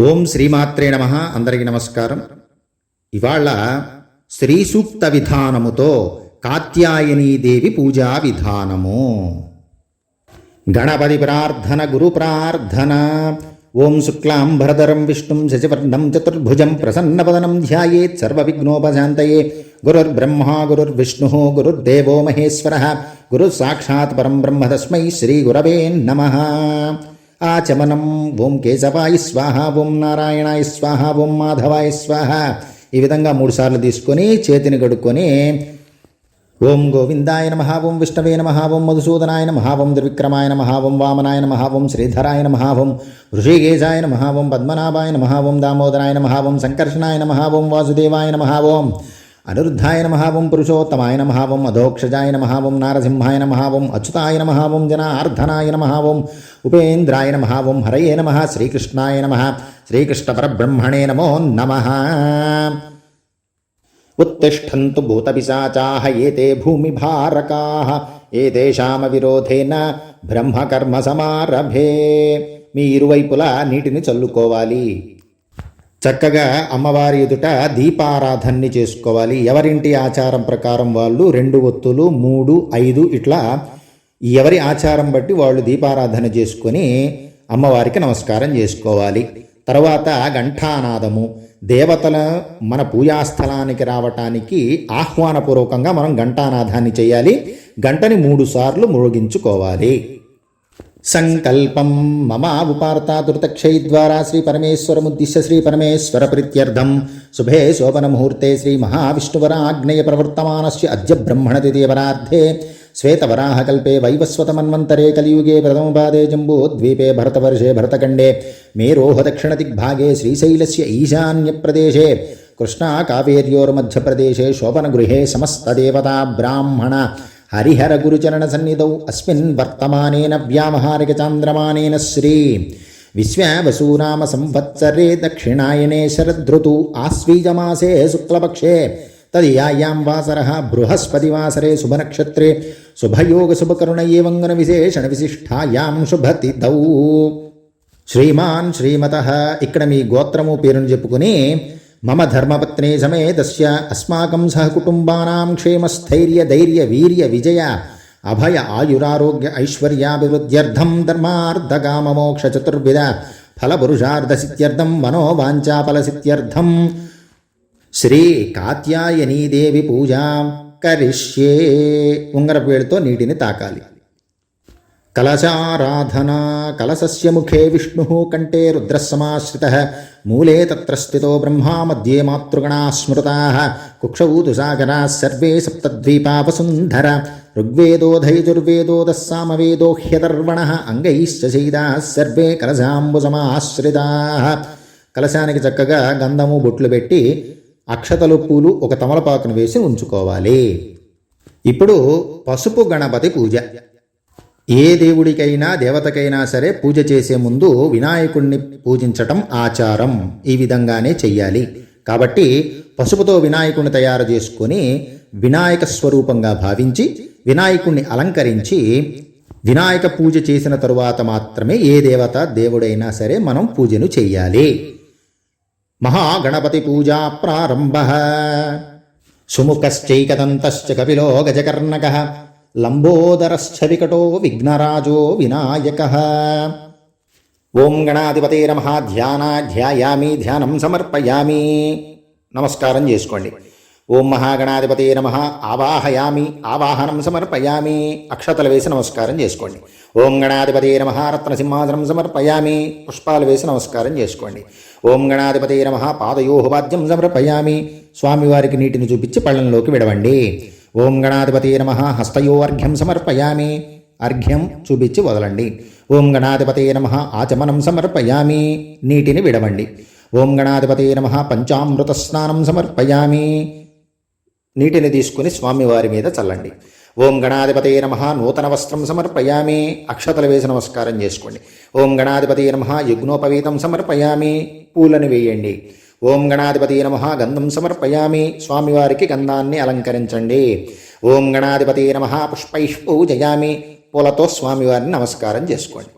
ఓం శ్రీమాత్రే నమ. అందరికీ నమస్కారం. ఇవాళ శ్రీ సూక్త విధానముతో కాత్యాయనీదేవి పూజా విధానము. గణపతి ప్రార్థన గురు ప్రార్థన. ఓం శుక్లాంబరధరం విష్ణుం శశివర్ణం చతుర్భుజం ప్రసన్నపదనం ధ్యాయేత్ సర్వవిఘ్నోపశాంతయే. గురుర్బ్రహ్మా గురుర్విష్ణు గురుర్దేవో మహేశ్వర. గురు సాక్షాత్ పరం బ్రహ్మ తస్మై శ్రీ గురవే నమ. ఆచమనం ఓం కేశవాయ స్వాహ ఓం నారాయణాయ స్వాహ ఓం మాధవాయ స్వాహ ఈ విధంగా మూడుసార్లు తీసుకొని చేతిని కడుక్కొని ఓం గోవిందాయ నమ ఓం విష్ణవే నమ ఓం మధుసూదనాయ నమ ఓం త్రివిక్రమాయ నమ ఓం వామనాయ నమ ఓం శ్రీధరాయ నమ ఓం ఋషికేశాయ నమ ఓం పద్మనాభాయ నమ ఓం దామోదరాయ నమ ఓం సంకర్షణాయ నమ ఓం వాసుదేవాయ నమ ఓం అనిరుద్ధాయ నమహావం పురుషోత్తమాయ నమహావం అధోక్షజాయ నమహావం నారసింహాయ నమహావం అచ్యుతాయ నమహావం జనార్ధనాయ నమహావం ఉపేంద్రాయ నమహావం హరయే నమ శ్రీకృష్ణాయ నమ శ్రీకృష్ణపరబ్రహ్మణే నమో నమ. ఉత్తిష్టంతు భూతపిశాచాహ ఏతే భూమిభారకాహ ఏతేషామవిరోధేన బ్రహ్మకర్మ సమారభే. మీ ఇరువైపులా నీటిని చల్లుకోవాలి. చక్కగా అమ్మవారి ఎదుట దీపారాధన్ని చేసుకోవాలి. ఎవరింటి ఆచారం ప్రకారం వాళ్ళు రెండు ఒత్తులు మూడు ఐదు ఇట్లా ఎవరి ఆచారం బట్టి వాళ్ళు దీపారాధన చేసుకొని అమ్మవారికి నమస్కారం చేసుకోవాలి. తర్వాత ఘంటానాదము. దేవతల మన పూజాస్థలానికి రావటానికి ఆహ్వానపూర్వకంగా మనం ఘంటానాదాన్ని చేయాలి. గంటని మూడు సార్లు ముగించుకోవాలి. సంకల్పం మమ ఉపార్తాదుర్తక్షై ద్వారా శ్రీ పరమేశ్వరముద్దిశ్య శ్రీ పరమేశ్వర ప్రీత్యర్థం శుభే శోభనముహూర్తే శ్రీ మహావిష్ణువరాగ్నేయ ప్రవర్తమానస్ అద్య బ్రహ్మణ ద్వితీయవరార్థే శ్వేతవరాహకల్పే వైవస్వతమన్వంతరే కలియుగే ప్రథమపాదే జంబూద్వీపే భరతవర్షే భరతఖండే. మేరోహ దక్షిణదిగ్భాగే శ్రీశైలస్య ఈశాన్యప్రదేశే. కృష్ణా కావేర్యోర్మధ్యప్రదేశే శోభనగృహే సమస్తదేవతా బ్రాహ్మణ. హరిహర గురుచరణ సన్నిధౌ. అస్మిన్ వర్తమానేన వ్యామహారిక చాంద్రమానేన శ్రీ విశ్వావసూనామ సంవత్సరే దక్షిణాయనే శరదృతు ఆశ్వీజమాసే శుక్లపక్షే తదియాయాం వాసర బృహస్పతివాసరే శుభనక్షత్రే శుభయోగ శుభకరుణ ఏవంగన విశేషణ విశిష్టాయాం శుభతిథౌ. శ్రీమాన్ శ్రీమత. ఇక్కడ మీ గోత్రము పేరును చెప్పుకుని మమ ధర్మపత్ని సమేతస్య అస్మాకం సహకుటుంబానాం క్షేమస్థైర్య ధైర్య వీర్య విజయ అభయ ఆయురారోగ్య ఐశ్వర్యాభివృద్ధ్యర్థం ధర్మార్థకామమోక్ష చతుర్విధ ఫలపురుషార్థసిత్యర్థం మనోవాంఛాఫలసిత్యర్థం శ్రీ కాత్యాయనీదేవి పూజా కరిష్యే ఉంగరపు వేలుతో నీటిని తాకాలి। కలశారాధనా కలశస్య ముఖే విష్ణు కంఠే రుద్రసమాశ్రిత మూలే తత్ర స్థితో బ్రహ్మా మధ్యే మాతృగణా స్మృతా. కుక్షౌ సర్వే సప్తద్వీపా వసుంధర ఋగ్వేదోధైజుర్వేదో దస్సామవేదో హ్యదర్వణ. అంగైశ్చ శైదా సర్వే కలశాంబుసమాశ్రితా కలశానికి చక్కగా గంధము బొట్లు పెట్టి అక్షతలు పూలు ఒక తమలపాకును వేసి ఉంచుకోవాలి. ఇప్పుడు పసుపు గణపతి పూజ. ఏ దేవుడికైనా దేవతకైనా సరే పూజ చేసే ముందు వినాయకుణ్ణి పూజించటం ఆచారం. ఈ విధంగానే చెయ్యాలి. కాబట్టి పసుపుతో వినాయకుణ్ణి తయారు చేసుకొని వినాయక స్వరూపంగా భావించి వినాయకుణ్ణి అలంకరించి వినాయక పూజ చేసిన తరువాత మాత్రమే ఏ దేవత దేవుడైనా సరే మనం పూజను చెయ్యాలి. మహాగణపతి పూజా ప్రారంభ. సుముఖశ్చైకదంతశ్చ కపిలో గజకర్ణక. లంబోదరశ్చ వికటో విఘ్నరాజో వినాయక. ఓం గణాధిపతే నమ. ధ్యాన ధ్యాయామి ధ్యానం సమర్పయామి. నమస్కారం చేసుకోండి. ఓం మహాగణాధిపతే నమ. ఆవాహయామి ఆవాహనం సమర్పయామి. అక్షతలు వేసి నమస్కారం చేసుకోండి. ఓం గణాధిపతే నమ. రత్నసింహాసనం సమర్పయామి. పుష్పాలు వేసి నమస్కారం చేసుకోండి. ఓం గణాధిపతే నమ. పాదయో వాద్యం సమర్పయామి. స్వామివారికి నీటిని చూపించి పళ్ళంలోకి విడవండి. ఓం గణాధిపతి నమ. హస్తయో అర్ఘ్యం సమర్పయామి. అర్ఘ్యం చూపించి వదలండి. ఓం గణాధిపతి నమ. ఆచమనం సమర్పయామి. నీటిని విడవండి. ఓం గణాధిపతి నమ. పంచామృత స్నానం సమర్పయామి. నీటిని తీసుకుని స్వామివారి మీద చల్లండి. ఓం గణాధిపతి నమ. నూతన వస్త్రం సమర్పయామి. అక్షతలు వేసి నమస్కారం చేసుకోండి. ఓం గణాధిపతి నమ. యజ్ఞోపవీతం సమర్పయామి. పూలను వేయండి. ఓం గణాధిపతి నమ. గంధం సమర్పయామి. స్వామివారికి గంధాన్ని అలంకరించండి. ఓం గణాధిపతి నమ. పుష్పై పూజయామి. పూలతో స్వామివారిని నమస్కారం చేసుకోండి.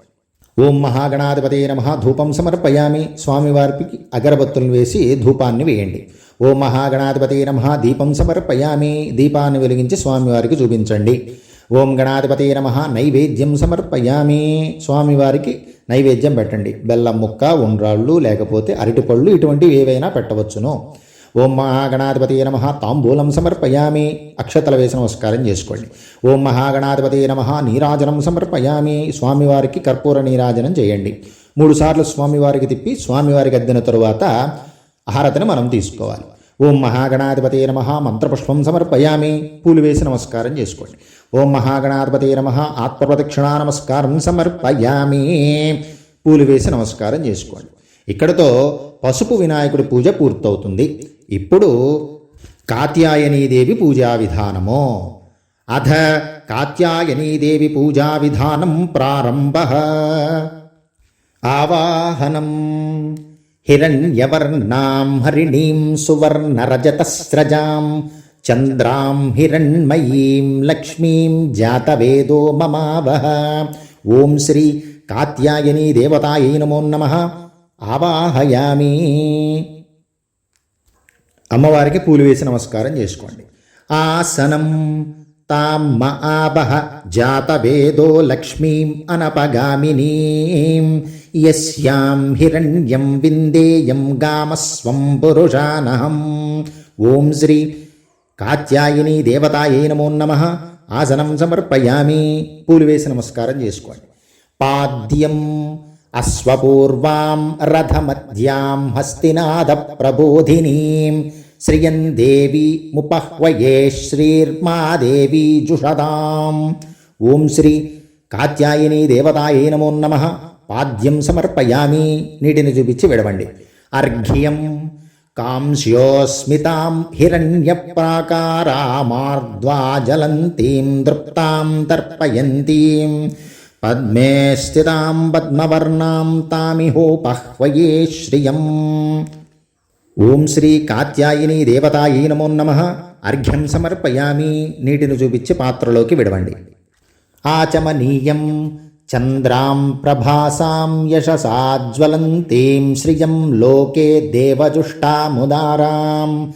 ఓం మహాగణాధిపతి నమ. ధూపం సమర్పయామి. స్వామివారికి అగరబత్తులను వేసి ధూపాన్ని వేయండి. ఓం మహాగణాధిపతి నమ. దీపం సమర్పయామి. దీపాన్ని వెలిగించి స్వామివారికి చూపించండి. ఓం గణాధిపతి నమ. నైవేద్యం సమర్పయామి. స్వామివారికి నైవేద్యం పెట్టండి. బెల్లం ముక్క ఉండ్రాళ్ళు లేకపోతే అరటిపళ్ళు ఇటువంటివి ఏవైనా పెట్టవచ్చును. ఓం మహాగణాధిపతి నమ. తాంబూలం సమర్పయామి. అక్షతల వేసి నమస్కారం చేసుకోండి. ఓం మహాగణాధిపతి నమ. నీరాజనం సమర్పయామి. స్వామివారికి కర్పూర నీరాజనం చేయండి. మూడుసార్లు స్వామివారికి తిప్పి స్వామివారికి అద్దిన తరువాత హారతిని మనం తీసుకోవాలి. ఓం మహాగణాధిపతి నమ. మంత్రపుష్పం సమర్పయామి. పూలు వేసి నమస్కారం చేసుకోండి. ఓం మహాగణాధిపతి నమ. ఆత్మప్రదక్షిణా నమస్కారం సమర్పయామి. పూలు వేసి నమస్కారం చేసుకోండి. ఇక్కడతో పసుపు వినాయకుడి పూజ పూర్తవుతుంది. ఇప్పుడు కాత్యాయనీదేవి పూజా విధానము. అథ కాత్యాయనీదేవి పూజా విధానం ప్రారంభ. ఆవాహనం. హిరణ్యవర్ణాం హరిణీం సువర్ణరజతస్రజాం చంద్రాం హిరణ్మయీం లక్ష్మీం జాతవేదో మమావహ ఓం శ్రీ కాత్యాయనీ దేవతాయై నమో నమ ఆవాహయామి అమ్మవారికి పూలు వేసి నమస్కారం చేసుకోండి. ఆసనం తామ్మ ఆబహ జాతవేదో లక్ష్మీం అనపగామినీం యస్యాం హిరణ్యం విందేయం గామస్వం పురుషానహం. ఓం శ్రీ కాత్యాయని దేవతాయై నమో నమ. ఆసనం సమర్పయామి. పూలు వేసి నమస్కారం చేసుకోండి. పాద్యం అశ్వపూర్వాం రథమధ్యాం హస్తినాథ ప్రబోధినీం శ్రియం దేవి ముపహ్వయే శ్రీర్మాదేవి జుషదాం. ఓం శ్రీ కాత్యాయని దేవతాయై నమో నమ. పాద్యం సమర్పయామి నీటిని చూపించి విడవండి. అర్ఘ్యం కాంస్యోస్మితాం జలంతీం దృప్తాం తర్పయంతీం. పద్మే స్థితాం పద్మవర్ణాం తామిహోపహ్వయే శ్రియం. ఓం శ్రీ కాత్యాయిని దేవతాయి నమో నమ. అర్ఘ్యం సమర్పయామి నీటిని చూపించి పాత్రలోకి విడవండి. ఆచమనీయం చంద్రాం ప్రభాసాం యశసాజ్వలంతీం శ్రియం లోకే దేవజుష్టాముదారాం.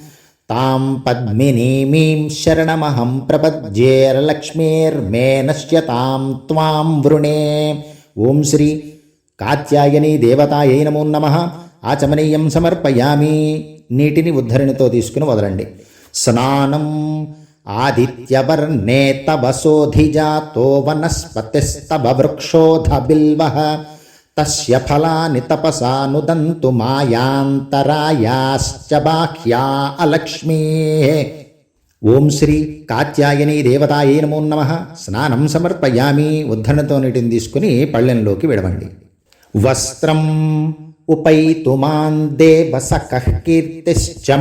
తాం పద్మినీమీం శరణమహం ప్రపద్యేరలక్ష్మీర్మే నశ్యతాం త్వాం వృణే. ఓం శ్రీ కాత్యాయని దేవతాయై నమో నమ. ఆచమనీయం సమర్పయామి. నీటిని ఉద్ధరణితో తీసుకుని వదలండి. స్నానం ఆదిత్యవర్ణే తవసోధిజాతో వనస్పతిస్తవ వృక్షోధ బిల్వ తస్య ఫలాని తపసా నుదంతు మాయాంతరాయాశ్చ బాహ్యా అలక్ష్మీ. ఓం శ్రీ కాత్యాయని దేవతాయే నమో నమ. స్నానం సమర్పయామి. ఉద్ధరణతో నీటిని తీసుకుని పళ్ళెంలోకి విడవండి. వస్త్రం ఉపైతుమాన్ దేవసకః కీర్తిశ్చ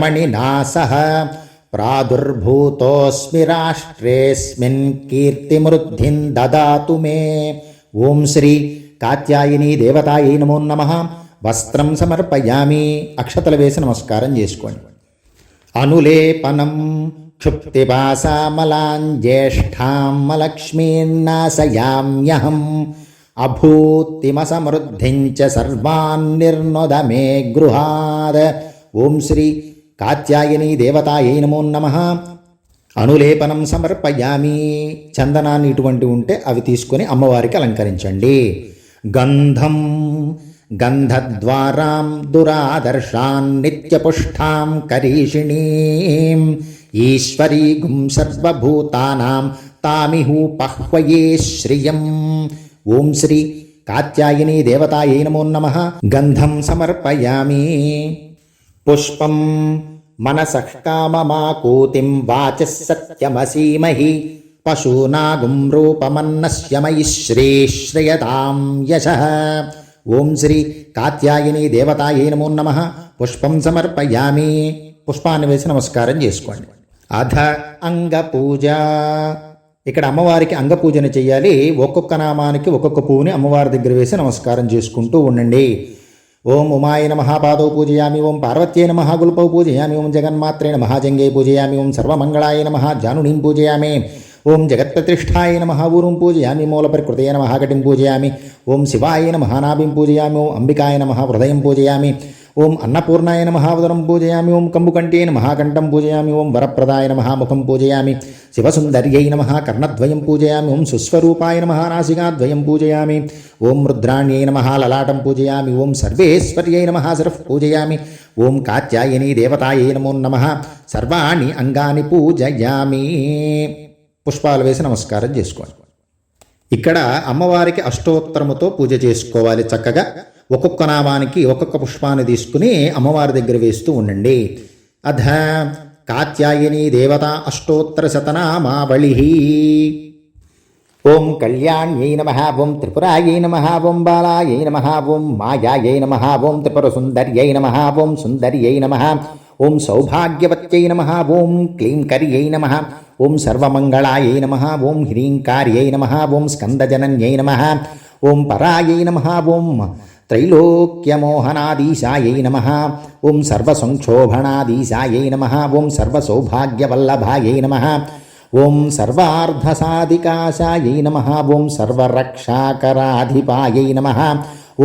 మణినాసః ప్రాదుర్భూతోస్మి రాష్ట్రేస్మిన్ కీర్తిమృద్ధిం దదాతు మే. ఓం శ్రీ కాత్యాయని దేవతాయై నమో నమ. వస్త్రం సమర్పయామి. అక్షతలు వేసి నమస్కారం చేసుకోండి. అనులేపనం క్షుప్తిపాసామలాంజ్యేష్టామలక్ష్మీన్నాశయామ్యహం అభూతిమసమృద్ధిం చ సర్వాన్ నిర్నుద గృహాద్ ఓం శ్రీ కాత్యాయని దేవతాయై నమో నమ. అనులేపనం సమర్పయామి. చందనాన్ని ఇటువంటి ఉంటే అవి తీసుకొని అమ్మవారికి అలంకరించండి. గంధం గంధద్వారాం దురాదర్శాన్ నిత్యపుష్టాం కరీషిణీం ఈశ్వరీగుం సర్వభూతానాం తామిహూపహ్వయే శ్రియం. ఓం శ్రీ కాత్యాయని దేవతాయై నమో నమ. గంధం సమర్పయామి. పుష్పం మనసః కామమాకూతిం వాచः సత్యమసీమహి పశూనాగుం రూపమన్నశ్యమయి శ్రీ శ్రీశ్రయతాం యశః. ఓం శ్రీ కాత్యాయని దేవతాయై నమో నమ. పుష్పం సమర్పయామి. పుష్పాన్ని వేసి నమస్కారం చేసుకోండి. అధ అంగపూజ. ఇక్కడ అమ్మవారికి అంగపూజన చేయాలి ఒక్కొక్క నామానికి ఒక్కొక్క పువ్వుని అమ్మవారి దగ్గర వేసి నమస్కారం చేసుకుంటూ ఉండండి. ఓం ఉమాయ నమ పాదౌ పూజయామి ఓం పార్వత్యై నమ గుల్పౌ పూజయామి ఓం జగన్మాత్రే నమ జంగే పూజయామి ఓం సర్వమంగళాయ నమ జానునీం పూజయామి ఓం జగత్ప్రతిష్టాయ నమ ఊరుం పూజయామి మూలపరికృతయ నమ కటిం పూజయామి ఓం శివాయ నమ నాభిం పూజయామి ఓం అంబికాయ నమ హృదయం పూజయామి ఓం అన్నపూర్ణాయ నమ ఉదరం పూజయామి ఓం కంబుకంఠే మహాకంఠం పూజయామి ఓం వరప్రదాయ నమ ముఖం పూజయామి శివసుందర్యై నమ కర్ణద్వయం పూజయామి ఓం సుస్వరూపాయ నమ నాసికాద్వయం పూజయామి ఓం రుద్రాణ్యై నమ లలాటం పూజయామి ఓం సర్వేశ్వర్యై నమ శిరః పూజయామి ఓం కాత్యాయని దేవతాయై నమో నమ సర్వాణి అంగాని పూజయామి. పుష్పాలు వేసి నమస్కారం చేసుకోండి. ఇక్కడ అమ్మవారికి అష్టోత్తరముతో పూజ చేసుకోవాలి చక్కగా. ఒక్కొక్క నామానికి ఒక్కొక్క పుష్పాన్ని తీసుకుని అమ్మవారి దగ్గర వేస్తూ ఉండండి. అధ కాత్యాయని దేవత అష్టోత్తర శతనామావళి. ఓం కళ్యాణ్యై నమ ఓం త్రిపురాయై నమ ఓం బాలాయై నమ ఓం మాయాయై నమ ఓం త్రిపుర సుందర్యై నమ ఓం సుందర్యై నమ ఓం సౌభాగ్యవత్యై నమ ఓం క్లీంకర్యై నమ ఓం సర్వమంగళాయై నమ ఓం హ్రీంకార్యై నమ ఓం స్కందజనన్యై నమ ఓం పరాయై నమ ఓం త్రైలోక్యమోహనాదీశాయై నమ ఓం సర్వసంక్షోభణాదీశాయై నమ ఓం సర్వసౌభాగ్యవల్లభాయై నమ ఓం సర్వార్ధసాధికాశాయై నమ. ఓం సర్వరక్షాకరాధిపాయై నమ.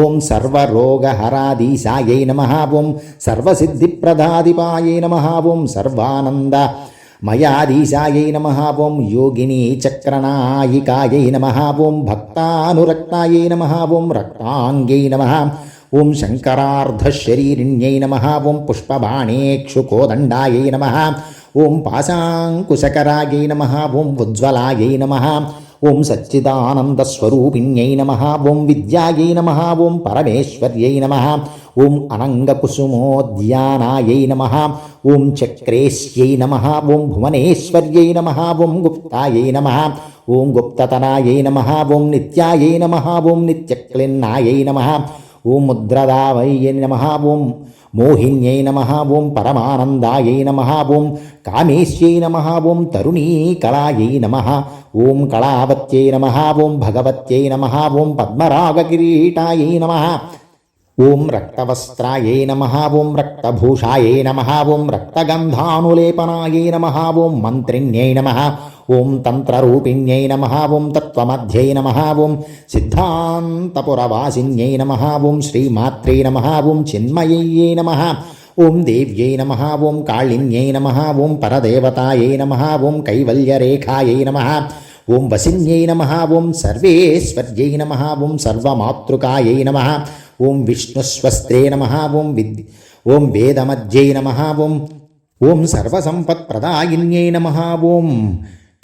ఓం సర్వరోగహరాదీశాయై నమ. ఓం సర్వసిద్ధిప్రదాధిపాయై నమ. ఓం సర్వానంద మయాధీశాయై నమ. ఓం యోగిని చక్రనాయికాయై నమ. ఓం భక్తానురక్తాయై నమ. ఓం రక్తాంగై నమ. ఓం శంకరార్ధశరీరిణ్యై నమ. ఓం పుష్పబాణేక్షుకోదండాయై నమ. ఓం పాశాంకుశకరాయై నమ ఓం ఉజ్వలాయై నమ ఓం సచ్చిదానందస్వరూపిణ్యై నమ ఓం విద్యాయై నమ ఓం పరమేశ్వర్యై నమ ఓం అనంగకుసుమోద్యానాయై నమ ఓం చక్రేశ్యై నమ ఓం భువనేశ్వర్యై నమ ఓం గుప్తాయై నమ ఓం గుప్తతనాయై నమ ఓం నిత్యాయై నమ ఓం నిత్యక్లిన్నాయై నమ ఓం ముద్రదావయ్యై నమ ఓం మోహిన్యై నమ ఓం పరమానందాయై నమ ఓం కామేశ్యై నమ ఓం తరుణీ కళాయై నమ ఓం కళావత్యై నమ ఓం భగవత్యై నమ ఓం పద్మరాగకిరీటాయై నమ ఓం రక్తవస్త్రాయై నమ ఓం రక్తభూషాయై నమ ఓం రక్తగంధానులేపనాయై నమ ఓం మంత్రిణ్యై నమ ఓం తంత్రరూపిణ్యై నమ ఓం తత్వమధ్యై నమ ఓం సిద్ధాంతపురవాసిన్యై నమ ఓం శ్రీమాత్రే నమ ఓం చిన్మయ్యై నమ ఓం దేవ్యై నమ ఓం కాళిన్యై నమ ఓం పరదేవతాయై నమ ఓం కైవల్యరేఖాయై నమ ఓం వసిన్యై నమ ఓం సర్వేశ్వర్యై నమ ఓం సర్వమాతృకాయై నమ ఓం విష్ణుస్వస్త్రే నమ ఓం విద్ ఓం వేదమధ్యై నమ ఓం ఓం సర్వసంపత్ప్రదాయిన్యై నమ ఓం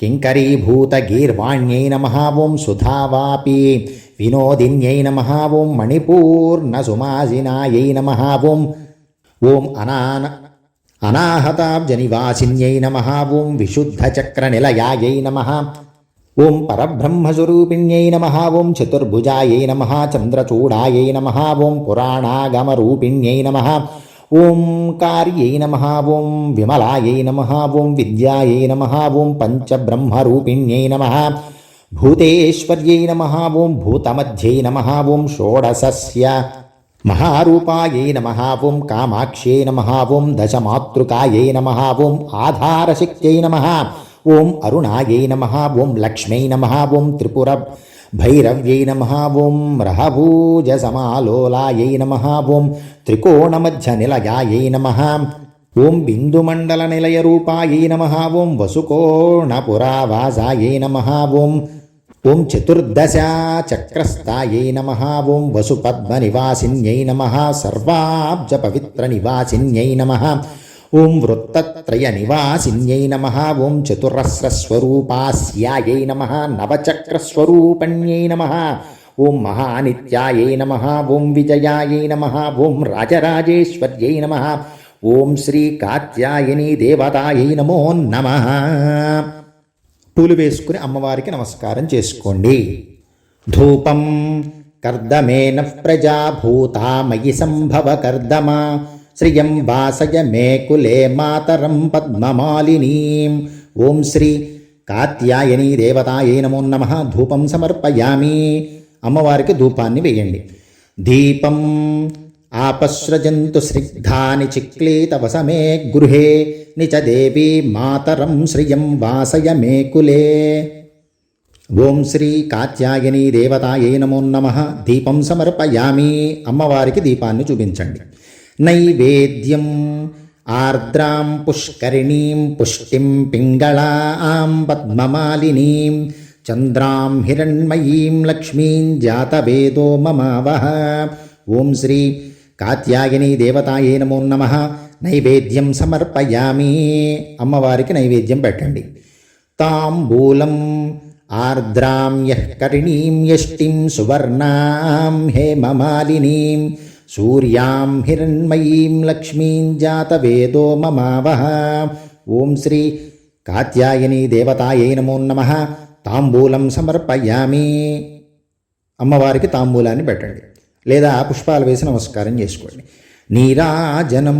కింకరీభూతగీర్వాణ్యై నమ ఓం సుధావాపి వినోదిన్యై నమ ఓం మణిపూర్ణసుమాసినాయై నమ ఓం ఓం అనాన అనాహతాబ్జనివాసిన్యై నమ ఓం విశుద్ధచక్రనిలయాయై నమ ఓం పరబ్రహ్మస్వరూపిణ్యై నమ ఓం చతుర్భుజాయై నమ చంద్రచూడాయై నమ ఓం పురాణాగమరూపిణ్యై నమ ఓం కార్యై నమ ఓం విమలాయై నమ ఓం విద్యాయై నమ ఓం పంచబ్రహ్మరూపిణ్యై నమ భూతేశ్వర్యై నమ ఓం భూతమధ్యై నమ ఓం షోడశస్య మహారూపాయై నమ ఓం కామాక్ష్యై నమ ఓం దశమాతృకాయై నమ ఓం ఆధారశక్త్యై నమ ఓం అరుణాయై నమ ఓం లక్ష్మై నమ ఓం త్రిపుర భైరవ్యై నమ ఓం రహభూజసమాలోలాయై నమ ఓం త్రికోణమధ్యనిలయాయై నమ ఓం బిందుమండల బిందుమండలనిలయరూపాయై నమ ఓం వసుకోణపురావాసాయై నమ ఓం ఓం చతుర్దశ చక్రస్థాయై నమ ఓం వసుపద్మనివాసిన్యై నమ సర్వాబ్జ పవిత్ర నివాసిన్యై నమ ఓం వృత్తత్రయ నివాసిన్యై నమ. ఓం చతురస్రస్వరూపాస్యాయై నమ. నవచక్రస్వరూపణ్యై నమ. ఓం మహానిత్యాయై నమ. ఓం విజయాయై నమ. ఓం రాజరాజేశ్వర్యై నమ. ఓం శ్రీ కాత్యాయని దేవతాయై నమో నమ. పూలు వేసుకుని అమ్మవారికి నమస్కారం చేసుకోండి. ధూపం కర్దమేన ప్రజాభూతా మయి సంభవ కర్దమా శ్రియం వాసయ మేకులే మాతరం పద్మమాలినీం ఓం శ్రీ కాత్యాయని దేవతాయే నమో నమ ధూపం సమర్పయామి అమ్మవారికి ధూపాన్ని వేయండి. దీపం ఆపశ్రజంతు స్నిగ్ధాని చిక్లీతవసమే గృహే నిచ దేవీ మాతరం శ్రియం వాసయ మే కులే। ఓం శ్రీ కాత్యాయని దేవతాయే నమో నమ। దీపం సమర్పయామి। అమ్మవారికి దీపాన్ని చూపించండి. నైవేద్యం. ఆర్ద్రాం పుష్కరిణీం పుష్టిం పింగళాం పద్మమాలినీం చంద్రాం హిరణ్మయీం లక్ష్మీం జాతవేదో మమావహ. ఓం శ్రీ కాత్యాయని దేవతాయే నమో నమ. నైవేద్యం సమర్పయామి. అమ్మవారికి నైవేద్యం పెట్టండి. తాంబూలం ఆర్ద్రాం యః కరిణీం యష్టిం సువర్ణాం హేమమాలినీం సూర్యాం హిరణ్మయీం లక్ష్మీం జాతవేదో మమావహ. ఓం శ్రీ కాత్యాయని దేవతాయై నమో నమ. తాంబూలం సమర్పయామి. అమ్మవారికి తాంబూలాన్ని పెట్టండి. లేదా పుష్పాలు వేసి నమస్కారం చేసుకోండి. నీరాజనం.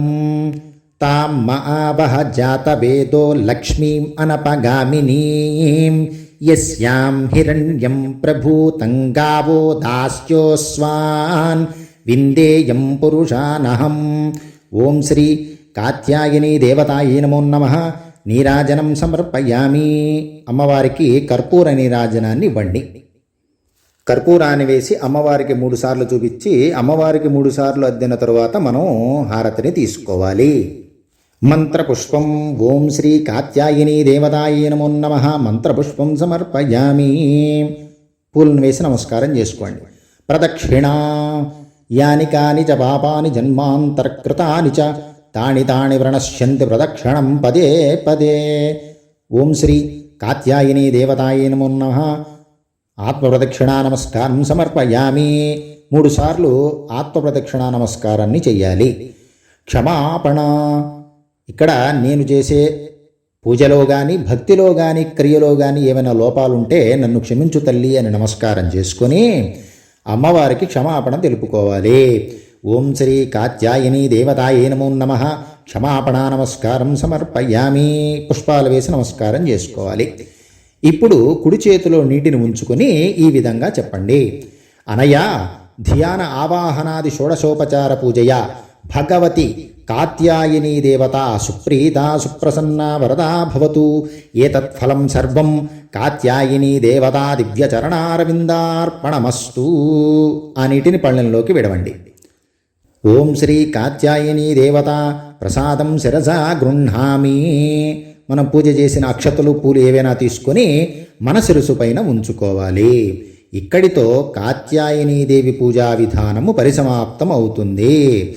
తాం మహావహ జాతవేదో లక్ష్మీం అనపగామినీం. యస్యాం హిరణ్యం ప్రభూతంగావో దాస్యోస్వాన్. విందేయం పురుషానహం ఓం శ్రీ కాత్యాయని దేవతాయే నమో నమ నీరాజనం సమర్పయామి అమ్మవారికి కర్పూర నీరాజనాన్ని ఇవ్వండి కర్పూరాన్ని వేసి అమ్మవారికి మూడుసార్లు చూపించి అమ్మవారికి మూడుసార్లు అద్దిన తరువాత మనం హారతిని తీసుకోవాలి. మంత్రపుష్పం ఓం శ్రీ కాత్యాయని దేవతాయే నమో నమ. మంత్రపుష్పం సమర్పయామి. పూలను వేసి నమస్కారం చేసుకోండి. ప్రదక్షిణ యాని కాని చ పాపాని జన్మాంతరకృతాని చ. తాని తాని వ్రణశ్యంతి ప్రదక్షిణం పదే పదే. ఓం శ్రీ కాత్యాయని దేవతాయే నమో నమ. ఆత్మప్రదక్షిణా నమస్కారం సమర్పయామి. మూడుసార్లు ఆత్మప్రదక్షిణా నమస్కారాన్ని చెయ్యాలి. క్షమాపణ. ఇక్కడ నేను చేసే పూజలో కానీ భక్తిలో కానీ క్రియలో కానీ ఏమైనా లోపాలుంటే నన్ను క్షమించు తల్లి అని నమస్కారం చేసుకొని అమ్మవారికి క్షమాపణ తెలుపుకోవాలి. ఓం శ్రీ కాత్యాయని దేవతాయే నమో నమ. క్షమాపణ నమస్కారం సమర్పయామి. పుష్పాలు వేసి నమస్కారం చేసుకోవాలి. ఇప్పుడు కుడి చేతిలో నీటిని ఉంచుకొని ఈ విధంగా చెప్పండి. అనయా ధ్యాన ఆవాహనాది షోడశోపచార పూజయ. భగవతి కాత్యాయనీ దేవత సుప్రీత సుప్రసన్న వరదా భవతు. ఏతత్ఫలం సర్వం కాత్యాయనీ దేవతా దివ్యచరణారవిందార్పణమస్తు ఆ నీటిని పళ్ళెంలోకి విడవండి. ఓం శ్రీ కాత్యాయనీ దేవత ప్రసాదం శిరసా గృహామి. మనం పూజ చేసిన అక్షతలు పూలు ఏవైనా తీసుకొని మన శిరసు పైన ఉంచుకోవాలి. ఇక్కడితో కాత్యాయనీదేవి పూజా విధానము పరిసమాప్తం అవుతుంది